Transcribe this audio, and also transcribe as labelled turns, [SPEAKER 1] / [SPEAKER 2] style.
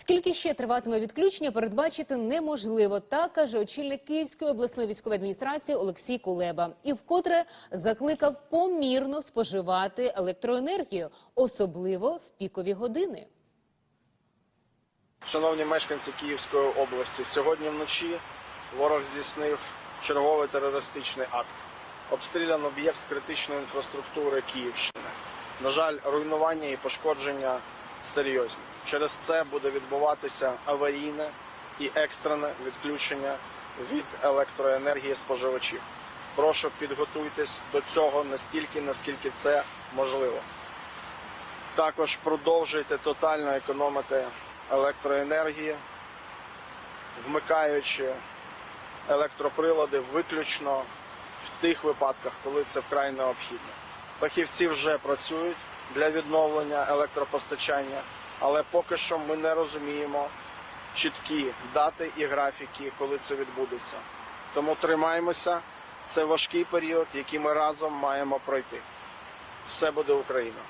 [SPEAKER 1] Скільки ще триватиме відключення, передбачити неможливо, так каже очільник Київської обласної військової адміністрації Олексій Кулеба. І вкотре закликав помірно споживати електроенергію, особливо в пікові години.
[SPEAKER 2] Шановні мешканці Київської області, сьогодні вночі ворог здійснив черговий терористичний акт. Обстрілян об'єкт критичної інфраструктури Київщини. На жаль, руйнування і пошкодження серйозні. Через це буде відбуватися аварійне і екстрене відключення від електроенергії споживачів. Прошу підготуйтесь до цього настільки, наскільки це можливо. Також продовжуйте тотально економити електроенергії, вмикаючи електроприлади виключно в тих випадках, коли це вкрай необхідно. Фахівці вже працюють для відновлення електропостачання, але поки що ми не розуміємо чіткі дати і графіки, коли це відбудеться. Тому тримаємося. Це важкий період, який ми разом маємо пройти. Все буде Україна.